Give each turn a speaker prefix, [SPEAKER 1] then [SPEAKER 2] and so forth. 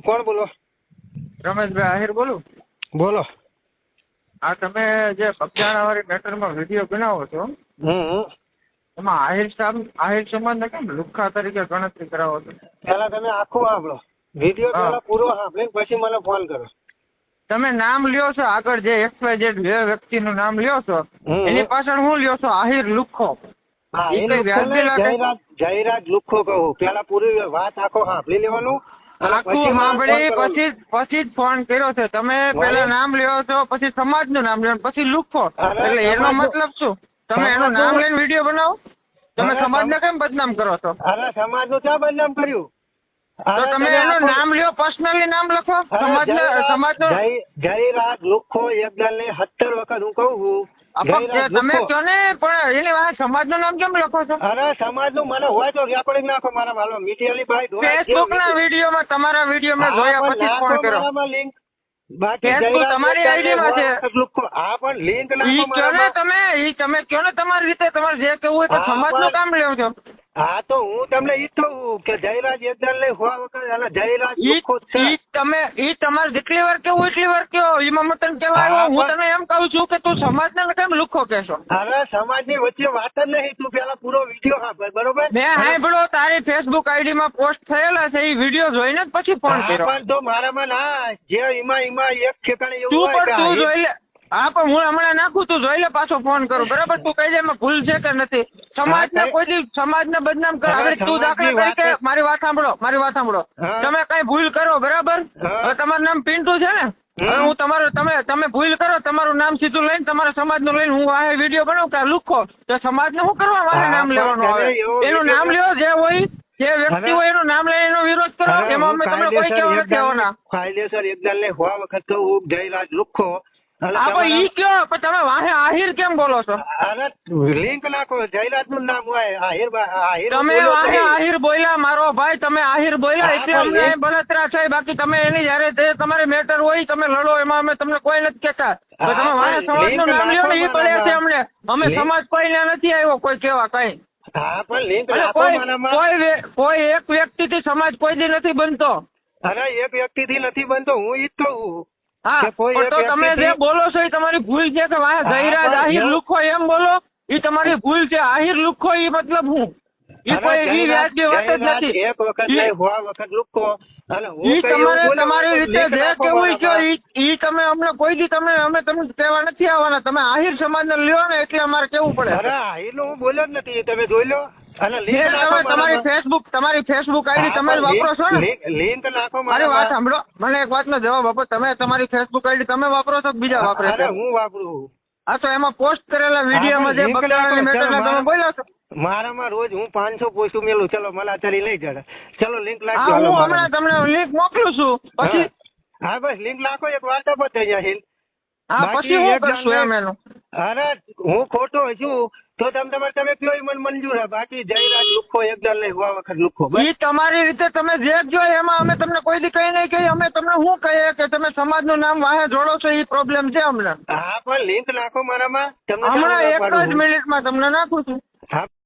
[SPEAKER 1] કોણ બોલો?
[SPEAKER 2] રમેશભાઈ આહિર બોલું?
[SPEAKER 1] બોલો.
[SPEAKER 2] આ તમે જે કબજાણાવાળી મેટરમાં વીડિયો બનાવો છો એમાં આહિર સામ આહિર સમાજને કેમ લુખ્ખા તરીકે ગણતરી કરાવો છો?
[SPEAKER 1] પેલા તમે આખું સાંભળો. વીડિયો. પૂરો સાંભળીને પછી મને ફોન કરો.
[SPEAKER 2] તમે નામ લ્યો છો આગળ જે એક્સ વાય ઝેડ જે વ્યક્તિનું નામ લ્યો છો એની પાછળ હું લ્યો છો આહિર લુખ્ખો?
[SPEAKER 1] જયરાજ જયરાજ લુખ્ખો કહું. પેલા પૂરી વાત આખો સાંભળી લેવાનું
[SPEAKER 2] આખું સાંભળી પછી પછી જ ફોન કર્યો છે. તમે પેલા નામ લ્યો છો પછી સમાજનું નામ લ્યો પછી લુખ્ખો એટલે એનો મતલબ શું? તમે એનું નામ લઈને વીડિયો બનાવો. તમે સમાજ
[SPEAKER 1] ને
[SPEAKER 2] કેમ બદનામ કરો છો?
[SPEAKER 1] અરે સમાજનું ક્યાં બદનામ કર્યું?
[SPEAKER 2] તો તમે એનું નામ લ્યો પર્સનલી નામ લખો. સમાજ
[SPEAKER 1] જયરાજ-
[SPEAKER 2] સમાજનું
[SPEAKER 1] જય- જયરાજ લુખ્ખો એકદલ ને સત્તર વખત હું કહું છું
[SPEAKER 2] તમે. કહો ને પણ એની સમાજનું નામ કેમ લખો છો?
[SPEAKER 1] અરે સમાજનું મને હોય તો રેકોર્ડિંગ નાખો મારા વાલો. મીઠી ભાઈ
[SPEAKER 2] ફેસબુક ના વીડિયો વિડીયોમાં તમારા વીડિયો માં જોયા પછી ફોન કર્યો. ફેસબુક તમારી માં છે.
[SPEAKER 1] હા પણ લિંક નાખો.
[SPEAKER 2] તમે ઈ તમે કયો ને તમારી રીતે તમારે જે કેવું હોય તો સમાજનું કામ લેવું છો
[SPEAKER 1] હા તો હું તમને ઈ જ કહું કે જયરાજ એકદલ ને હોવા વખત અને જયરાજ
[SPEAKER 2] ઈ તમે ઈ તમારે જેટલી વાર કેવું એટલી વાર કયો. ઈમાં કેવા તને કહેવા આવ્યો. હું તને એમ કહું છું કે તું સમાજ ને કેમ લુખો કેશો હવે
[SPEAKER 1] અરે સમાજની વચ્ચે વાત જ નહીં. તું પેલા પૂરો વીડિયો સાંભળ બરોબર?
[SPEAKER 2] મેં સાંભળો તારી ફેસબુક આઈડી માં પોસ્ટ થયેલા છે. એ વીડિયો જોઈને જ પછી ફોન કર્યો.
[SPEAKER 1] પણ તો મારામાં ના જે એમાં એમાં એક ઠેકાણે એવું
[SPEAKER 2] તું પણ તું જોઈ લે. હા પણ હું હમણાં નાખું તું જોઈ લે પાછો ફોન કરું. બરાબર? તું કહી દે એમાં ભૂલ છે કે નથી? સમાજને
[SPEAKER 1] કઈ-
[SPEAKER 2] સમાજને બદનામ કરે. હવે તું દાખલા તરીકે મારી વાત સાંભળો મારી વાત સાંભળો. તમે કઈ ભૂલ કરો બરાબર? હવે તમારું નામ પિન્ટુ છે ને? હવે હું તમારું તમે તમે ભૂલ કરો તમારું નામ સીધું લઈને તમારા સમાજનું લઈને હું આ વીડિયો બનાવું કે લુખો. તો સમાજને શું કરવા મારે નામ લેવાનું આવે એનું નામ લ્યો જે હોય જે વ્યક્તિ હોય એનું નામ લઈને એનો વિરોધ કરો. એમાં અમે તમને કોઈ કહેવા નથી આવવાના.
[SPEAKER 1] કાયદેસર એકદમ ને હોવા વખત કહું જયરાજ લુખ્ખો અને
[SPEAKER 2] હા પણ
[SPEAKER 1] તમારા-
[SPEAKER 2] ઈ કયો? પણ તમે વાહે આહિર કેમ બોલો છો?
[SPEAKER 1] અરે લિંક નાખો જયરાજનું નામ હોય આહિર આહિર
[SPEAKER 2] તમે વાહે આહિર બોલ્યા મારો ભાઈ તમે આહિર બોલ્યા એટલે અમને બળતરા છે બાકી તમે એની જયારે તમારી મેટર હોય તમે લડો એમાં અમે તમને કોઈ નથી કહેતા. તો
[SPEAKER 1] હા,
[SPEAKER 2] તમે વાહે
[SPEAKER 1] પણ
[SPEAKER 2] સમાજનું નામ લ્યો ને ઈ પડે છે અમને. અમે
[SPEAKER 1] સમાજ
[SPEAKER 2] સમાજ કોઈને નથી આવ્યો કોઈ કેવા કઈ.
[SPEAKER 1] હા પણ લિંક
[SPEAKER 2] કોઈ કોઈ કોઈ એક વ્યક્તિથી સમાજ કોઈ દી નથી બનતો.
[SPEAKER 1] અરે એક વ્યક્તિ થી નથી બનતો હું ઈ જ કહું.
[SPEAKER 2] હા તો તમે જે બોલો છો એ તમારી ભૂલ છે કે વાહે
[SPEAKER 1] હા,
[SPEAKER 2] આહિર લુખો એમ બોલો એ તમારી ભૂલ છે. આહિર લુખો એ મતલબ હું? એ કોઈ ઈ વ્યાજબી વાત જ નથી.
[SPEAKER 1] એક વખત નહીં લુખ્ખો અને
[SPEAKER 2] ઈ તમારે તમારી રીતે જે કેવું કયો ઈ તમે અમને કોઈ દી તમે અમે તમને કહેવા નથી આવવાના. તમે આહિર સમાજને લ્યો ને એટલે અમારે કેવું પડે?
[SPEAKER 1] અરે હું બોલ્યો જ નથી. તમે જોઈ લો. લિંક
[SPEAKER 2] તમારી ફેસબુક તમારી ફેસબુક આઈડી તમે વાપરો છો ને?
[SPEAKER 1] link નાખો
[SPEAKER 2] મારી વાત સાંભળો મને એક વાતનો જવાબ આપો. તમે તમારી ફેસબુક આઈડી તમે વાપરો છો બીજા વાપરે છે?
[SPEAKER 1] હું વાપરું
[SPEAKER 2] હા તો એમાં પોસ્ટ કરેલા વિડીયોમાં જે
[SPEAKER 1] નાખો,
[SPEAKER 2] મેટરના તમે બોલ્યો છો?
[SPEAKER 1] મારામાં રોજ હું પાંચસો પોસ્ટ મેલું ચલો મલા ચાલી લઈ જડે ચલો લિંક નાખજો.
[SPEAKER 2] હું હમણાં તમને લિંક મોકલું છું. પછી
[SPEAKER 1] હા. બસ લિંક નાખો. એક વાર્તા પતે જાહિલ
[SPEAKER 2] હા પછી હું કરશું એમ એનું.
[SPEAKER 1] અરે હું ખોટો છું. તો તમે તમારે તમે કયો મને મંજૂર હે? બાકી જયરાજ લુખો એકદલ નહીં હોવા વખત લુખો.
[SPEAKER 2] એ તમારી રીતે તમે જે જોઈ એમાં અમે તમને કોઈ દી કઈ નહીં કહી અમે તમને શું કહીએ કે તમે સમાજનું નામ વાહે જોડો છો એ પ્રોબ્લેમ છે અમને.
[SPEAKER 1] હા પણ લિંક નાખો મારામાં તમને
[SPEAKER 2] હમણાં એક જ. મિનિટમાં તમને નાખું છું.
[SPEAKER 1] હા.